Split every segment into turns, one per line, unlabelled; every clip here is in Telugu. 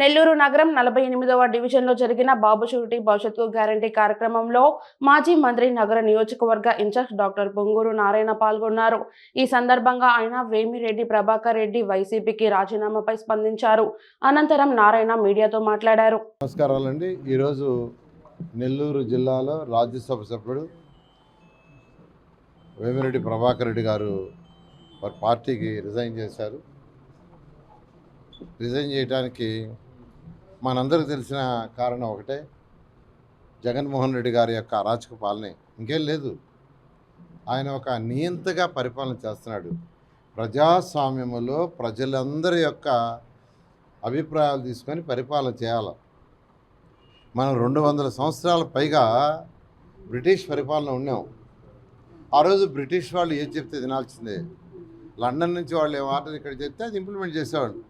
నెల్లూరు నగరం నలభై ఎనిమిదవ డివిజన్లో జరిగిన బాబు షూరిటీ భవిష్యత్తు గ్యారంటీ కార్యక్రమంలో మాజీ మంత్రి నగర నియోజకవర్గ ఇన్ఛార్జ్ డాక్టర్ పొంగూరు నారాయణ పాల్గొన్నారు. ఈ సందర్భంగా ఆయన వేమిరెడ్డి ప్రభాకర్ రెడ్డి వైసీపీకి రాజీనామాపై స్పందించారు. అనంతరం నారాయణ మీడియాతో మాట్లాడారు.
నమస్కారాలండి. ఈరోజు నెల్లూరు జిల్లాలో రాజ్యసభ సభ్యుడు వేమిరెడ్డి ప్రభాకర్ రెడ్డి గారు వారి పార్టీకి రిజైన్ చేశారు. రిజైన్ చేయడానికి మనందరికీ తెలిసిన కారణం ఒకటే. జగన్మోహన్ రెడ్డి గారి యొక్క అరాచక పాలనే. ఇంకేం లేదు. ఆయన ఒక నియంతగా పరిపాలన చేస్తున్నాడు. ప్రజాస్వామ్యములో ప్రజలందరి యొక్క అభిప్రాయాలు తీసుకొని పరిపాలన చేయాలి. మనం రెండు వందల సంవత్సరాల పైగా బ్రిటిష్ పరిపాలన ఉన్నాం. ఆ రోజు బ్రిటిష్ వాళ్ళు ఏం చెప్తే తినాల్సిందే లండన్ నుంచి వాళ్ళు ఏం ఆర్డర్ ఇక్కడ చెప్తే అది ఇంప్లిమెంట్ చేసేవాళ్ళు.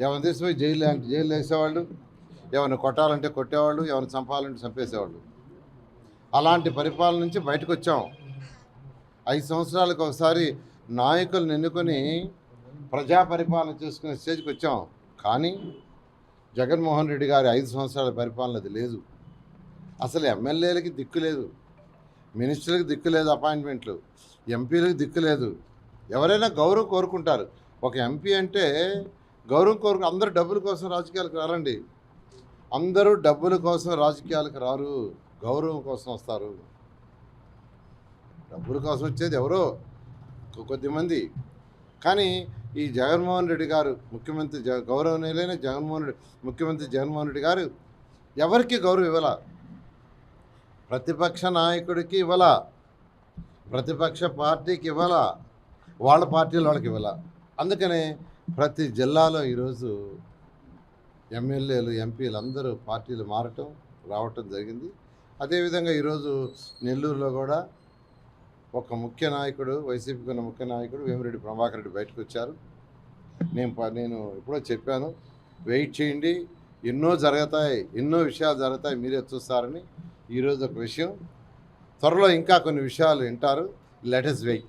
ఏమైనా తీసుకుపోయి జైలు అంటే జైలు వేసేవాళ్ళు? ఎవరిని కొట్టాలంటే కొట్టేవాళ్ళు? ఎవరిని చంపాలంటే చంపేసేవాళ్ళు? అలాంటి పరిపాలన నుంచి బయటకు వచ్చాం. ఐదు సంవత్సరాలకు ఒకసారి నాయకులను ఎన్నుకొని ప్రజా పరిపాలన చేసుకునే స్టేజ్కి వచ్చాం. కానీ జగన్మోహన్ రెడ్డి గారి ఐదు సంవత్సరాల పరిపాలన అది లేదు. అసలు ఎమ్మెల్యేలకి దిక్కు లేదు. మినిస్టర్లకు దిక్కు లేదు అపాయింట్మెంట్లు. ఎంపీలకు దిక్కు లేదు. ఎవరైనా గౌరవం కోరుకుంటారు. ఒక ఎంపీ అంటే గౌరవం కోరుకు అందరూ డబ్బుల కోసం రాజకీయాలకు రారండి. అందరూ డబ్బుల కోసం రాజకీయాలకు రారు. గౌరవం కోసం వస్తారు. డబ్బుల కోసం వచ్చేది ఎవరో? కొద్దిమంది. కానీ ఈ జగన్మోహన్ రెడ్డి గారు ముఖ్యమంత్రి జ గౌరవనీయులైన జగన్మోహన్ రెడ్డి ముఖ్యమంత్రి జగన్మోహన్ రెడ్డి గారు ఎవరికి గౌరవం ఇవ్వాల? ప్రతిపక్ష నాయకుడికి ఇవ్వాల? ప్రతిపక్ష పార్టీకి ఇవ్వాల? వాళ్ళ పార్టీలు వాళ్ళకి ఇవ్వాల? అందుకనే ప్రతి జిల్లాలో ఈరోజు ఎమ్మెల్యేలు ఎంపీలు అందరూ పార్టీలు మారటం రావటం జరిగింది. అదేవిధంగా ఈరోజు నెల్లూరులో కూడా ఒక ముఖ్య నాయకుడు వైసీపీకి ఉన్న ముఖ్య నాయకుడు వేమిరెడ్డి ప్రభాకర్ రెడ్డి బయటకు వచ్చారు. నేను ప- నేను ఎప్పుడో చెప్పాను వెయిట్ చేయండి ఎన్నో జరుగుతాయి ఎన్నో విషయాలు జరుగుతాయి మీరే చూస్తారని. ఈరోజు ఒక విషయం. త్వరలో ఇంకా కొన్ని విషయాలు వింటారు. Let wait.